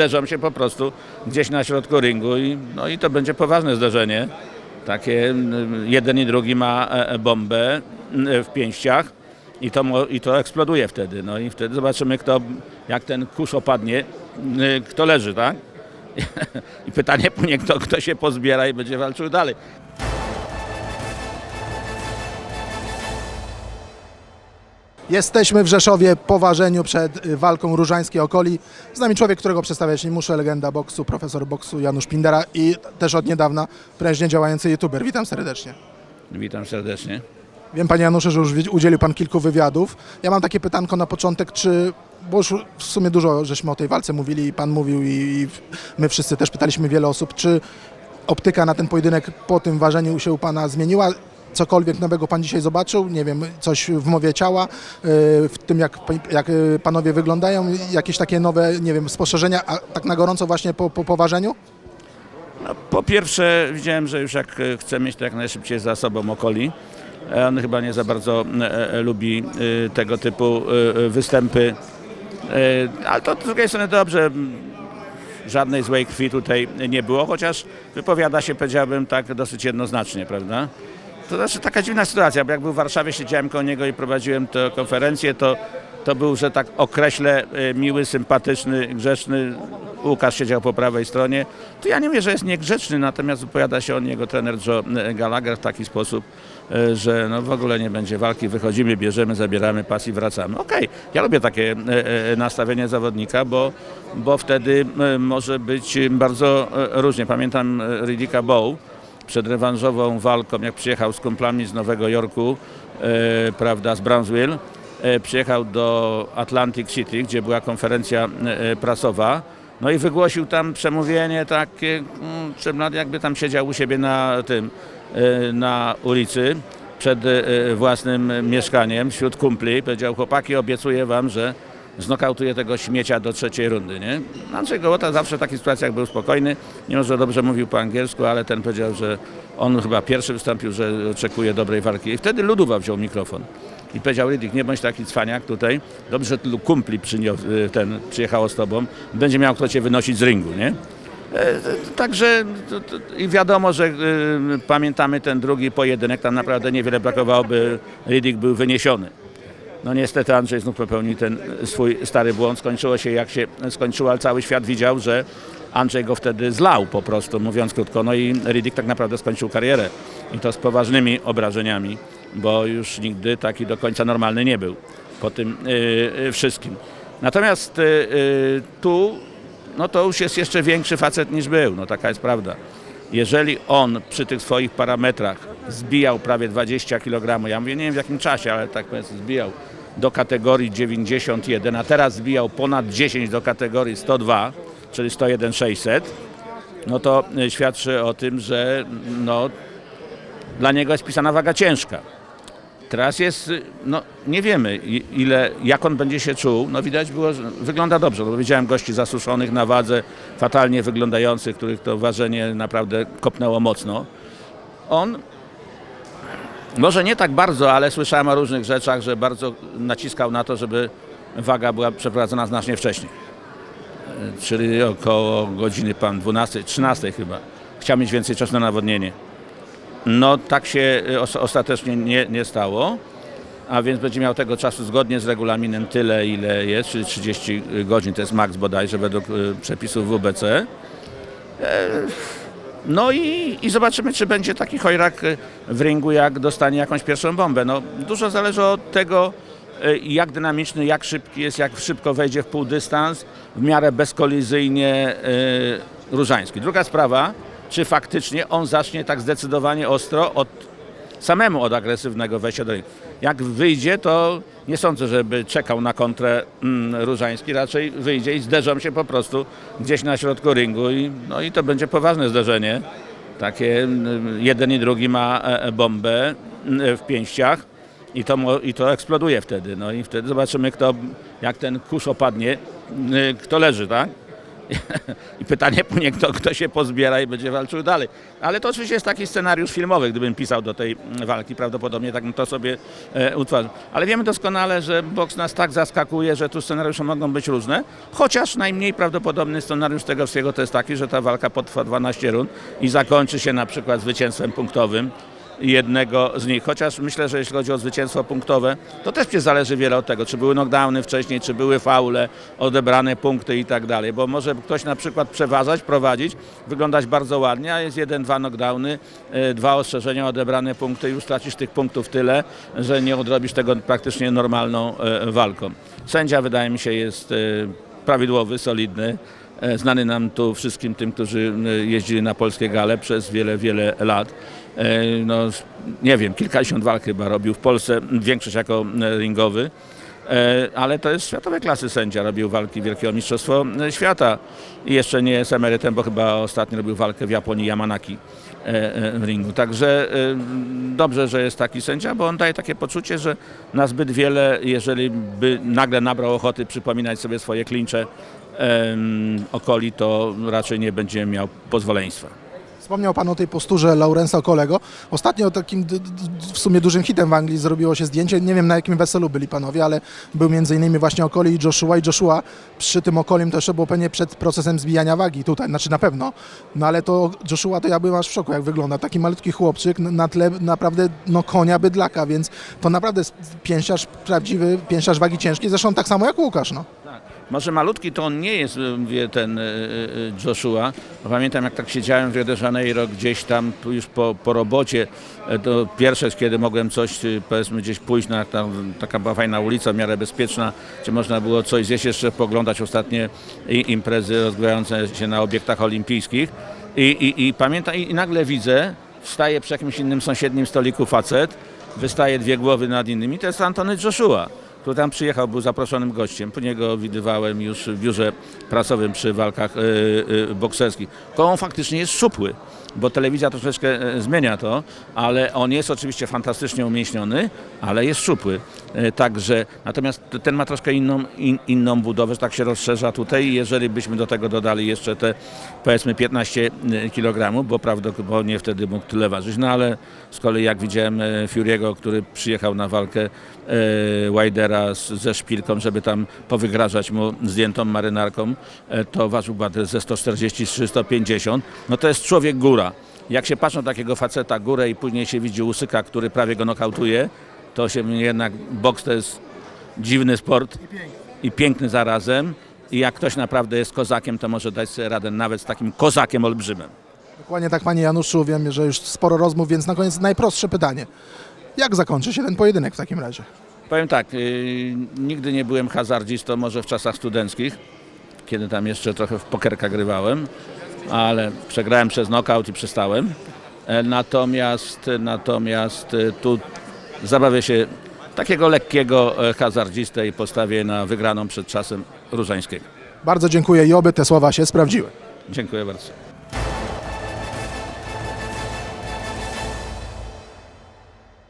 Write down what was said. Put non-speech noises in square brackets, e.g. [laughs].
zderzą się po prostu gdzieś na środku ringu i, no i to będzie poważne zderzenie. Takie, mm, jeden i drugi ma e, e, bombę mm, w pięściach i to, i to eksploduje wtedy. No i wtedy zobaczymy, kto, jak ten kurz opadnie, mm, kto leży, tak? [laughs] I pytanie później, kto, kto się pozbiera i będzie walczył dalej. Jesteśmy w Rzeszowie po ważeniu przed y, walką Różańskiej Okoli. Z nami człowiek, którego przedstawiać nie muszę, legenda boksu, profesor boksu Janusz Pindera i też od niedawna prężnie działający youtuber. Witam serdecznie. Witam serdecznie. Wiem panie Januszu, że już udzielił pan kilku wywiadów. Ja mam takie pytanko na początek, czy, bo już w sumie dużo żeśmy o tej walce mówili i pan mówił i, i my wszyscy też pytaliśmy wiele osób, czy optyka na ten pojedynek po tym ważeniu się u pana zmieniła? Cokolwiek nowego pan dzisiaj zobaczył? Nie wiem, coś w mowie ciała, yy, w tym jak, jak yy, panowie wyglądają, jakieś takie nowe, nie wiem, spostrzeżenia, a tak na gorąco właśnie po, po, po ważeniu? No, po pierwsze widziałem, że już jak e, chce mieć to jak najszybciej za sobą okoli. E, On chyba nie za bardzo e, e, lubi tego typu występy. Ale to z drugiej strony dobrze. Żadnej złej krwi tutaj nie było, chociaż wypowiada się, powiedziałbym, tak dosyć jednoznacznie, prawda? To znaczy taka dziwna sytuacja, bo jak był w Warszawie, siedziałem koło niego i prowadziłem tę konferencję, to, to był, że tak określę, e, miły, sympatyczny, grzeczny. Łukasz siedział po prawej stronie. To ja nie mówię, że jest niegrzeczny, natomiast wypowiada się on jego trener Joe Gallagher w taki sposób, e, że no w ogóle nie będzie walki, wychodzimy, bierzemy, zabieramy pas i wracamy. Okej, ja lubię takie nastawienie zawodnika, bo, bo wtedy może być bardzo różnie. Pamiętam Riddicka Bow, przed rewanżową walką, jak przyjechał z kumplami z Nowego Jorku, e, prawda, z Brownsville, e, przyjechał do Atlantic City, gdzie była konferencja e, prasowa, no i wygłosił tam przemówienie takie, mm, jakby tam siedział u siebie na tym, e, na ulicy, przed e, własnym mieszkaniem, wśród kumpli. Powiedział, chłopaki, obiecuję wam, że znokautuję tego śmiecia do trzeciej rundy, nie? Andrzej Gołota zawsze w takich sytuacjach był spokojny, mimo że dobrze mówił po angielsku, ale ten powiedział, że on chyba pierwszy wystąpił, że oczekuje dobrej walki. I wtedy Luduwa wziął mikrofon i powiedział, Rydik, nie bądź taki cwaniak tutaj, dobrze, że tylu kumpli przyniósł, y, ten, przyjechało z tobą, będzie miał kto cię wynosić z ringu, nie? E, Także i wiadomo, że y, pamiętamy ten drugi pojedynek, tam naprawdę niewiele brakowało, by Riddick był wyniesiony. No niestety Andrzej znów popełnił ten swój stary błąd. Skończyło się jak się skończyło, ale cały świat widział, że Andrzej go wtedy zlał po prostu, mówiąc krótko. No i Riddick tak naprawdę skończył karierę. I to z poważnymi obrażeniami, bo już nigdy taki do końca normalny nie był po tym y, y, wszystkim. Natomiast y, y, tu, no to już jest jeszcze większy facet niż był, no taka jest prawda. Jeżeli on przy tych swoich parametrach zbijał prawie 20 kg, ja mówię, nie wiem w jakim czasie, ale tak powiedzmy zbijał do kategorii 91, a teraz zbijał ponad 10 do kategorii 102, czyli 101 600, no to y, świadczy o tym, że no, dla niego jest pisana waga ciężka. Teraz jest, no nie wiemy ile, jak on będzie się czuł. No widać było, wygląda dobrze, bo widziałem gości zasuszonych na wadze, fatalnie wyglądających, których to ważenie naprawdę kopnęło mocno. On może nie tak bardzo, ale słyszałem o różnych rzeczach, że bardzo naciskał na to, żeby waga była przeprowadzona znacznie wcześniej. E, Czyli około godziny pan 12, 13 chyba. Chciał mieć więcej czasu na nawodnienie. No tak się y, os- ostatecznie nie, nie stało, a więc będzie miał tego czasu zgodnie z regulaminem tyle, ile jest, czyli 30 godzin, to jest maks bodajże według y, przepisów WBC. E, No i, i zobaczymy, czy będzie taki chojrak y, w ringu, jak dostanie jakąś pierwszą bombę. No, dużo zależy od tego, jak dynamiczny, jak szybki jest, jak szybko wejdzie w półdystans, w miarę bezkolizyjnie Różański. Druga sprawa, czy faktycznie on zacznie tak zdecydowanie ostro od samemu od agresywnego wejścia do ringu. Jak wyjdzie, to nie sądzę, żeby czekał na kontrę mm, Różański, raczej wyjdzie i zderzą się po prostu gdzieś na środku ringu i, no i to będzie poważne zderzenie. Takie, mm, jeden i drugi ma e, e, bombę mm, w pięściach i to, i to eksploduje wtedy. No i wtedy zobaczymy, kto, jak ten kurz opadnie, mm, kto leży, tak? I pytanie płynie, kto, kto się pozbiera i będzie walczył dalej. Ale to oczywiście jest taki scenariusz filmowy, gdybym pisał do tej walki, prawdopodobnie tak to sobie e, utworzył. Ale wiemy doskonale, że boks nas tak zaskakuje, że tu scenariusze mogą być różne, chociaż najmniej prawdopodobny scenariusz tego wszystkiego to jest taki, że ta walka potrwa 12 rund i zakończy się na przykład zwycięstwem punktowym jednego z nich. Chociaż myślę, że jeśli chodzi o zwycięstwo punktowe, to też przecież zależy wiele od tego, czy były knockdowny wcześniej, czy były faule, odebrane punkty i tak dalej. Bo może ktoś na przykład przeważać, prowadzić, wyglądać bardzo ładnie, a jest jeden, dwa knockdowny, e, dwa ostrzeżenia, odebrane punkty i już tracisz tych punktów tyle, że nie odrobisz tego praktycznie normalną e, walką. Sędzia wydaje mi się jest e, prawidłowy, solidny. Znany nam tu wszystkim tym, którzy jeździli na polskie gale przez wiele, wiele lat. E, No, nie wiem, kilkadziesiąt walk chyba robił w Polsce, większość jako ringowy. E, Ale to jest światowej klasy sędzia, robił walki Wielkiego Mistrzostwa Świata i jeszcze nie jest emerytem, bo chyba ostatnio robił walkę w Japonii Yamanaki e, w ringu. Także dobrze, że jest taki sędzia, bo on daje takie poczucie, że na zbyt wiele, jeżeli by nagle nabrał ochoty przypominać sobie swoje klincze okoli, to raczej nie będzie miał pozwoleństwa. Wspomniał Pan o tej posturze Laurensa Kolego. Ostatnio takim w sumie dużym hitem w Anglii zrobiło się zdjęcie. Nie wiem na jakim weselu byli panowie, ale był między innymi właśnie Okoli i Joshua. I Joshua przy tym Okolim jeszcze było pewnie przed procesem zbijania wagi tutaj, znaczy na pewno. No ale to Joshua to ja byłem aż w szoku jak wygląda. Taki malutki chłopczyk na tle naprawdę no konia bydlaka, więc to naprawdę jest pięściarz prawdziwy, pięściarz wagi ciężkiej. Zresztą tak samo jak Łukasz, no. Może malutki to on nie jest y, mówię, ten y, y, Joshua. Pamiętam jak tak siedziałem w Rio de Janeiro gdzieś tam już po, po robocie. e, To pierwsze, kiedy mogłem coś y, powiedzmy gdzieś pójść na tam, taka była fajna ulica, w miarę bezpieczna, gdzie można było coś zjeść, jeszcze poglądać ostatnie imprezy rozgrywające się na obiektach olimpijskich. I, i, i pamiętam i, i nagle widzę, wstaje przy jakimś innym sąsiednim stoliku facet, wystaje dwie głowy nad innymi, to jest Antony Joshua który tam przyjechał, był zaproszonym gościem. Później go widywałem już w biurze prasowym przy walkach y, y, bokserskich. On faktycznie jest szczupły, bo telewizja troszeczkę e, zmienia to, ale on jest oczywiście fantastycznie umięśniony, ale jest szczupły. E, Także, natomiast ten ma troszkę inną, in, inną budowę, że tak się rozszerza tutaj jeżeli byśmy do tego dodali jeszcze te powiedzmy 15 kg, bo prawdopodobnie wtedy mógł tyle ważyć, no ale z kolei jak widziałem Fury'ego, który przyjechał na walkę Widera z, ze szpilką, żeby tam powygrażać mu zdjętą marynarką, e, to ważył chyba ze 140-150. No to jest człowiek góra. Jak się patrzy na takiego faceta górę i później się widzi Usyka, który prawie go nokautuje, to się jednak boks to jest dziwny sport i piękny zarazem. I jak ktoś naprawdę jest kozakiem, to może dać sobie radę nawet z takim kozakiem olbrzymem. Dokładnie tak, panie Januszu, wiem, że już sporo rozmów, więc na koniec najprostsze pytanie. Jak zakończy się ten pojedynek w takim razie? Powiem tak, yy, nigdy nie byłem hazardzistą, może w czasach studenckich, kiedy tam jeszcze trochę w pokerka grywałem, ale przegrałem przez knockout i przestałem. E, Natomiast, natomiast e, tu zabawię się takiego lekkiego e, hazardzistę i postawię na wygraną przed czasem Różańskiego. Bardzo dziękuję i oby te słowa się sprawdziły. Dziękuję bardzo.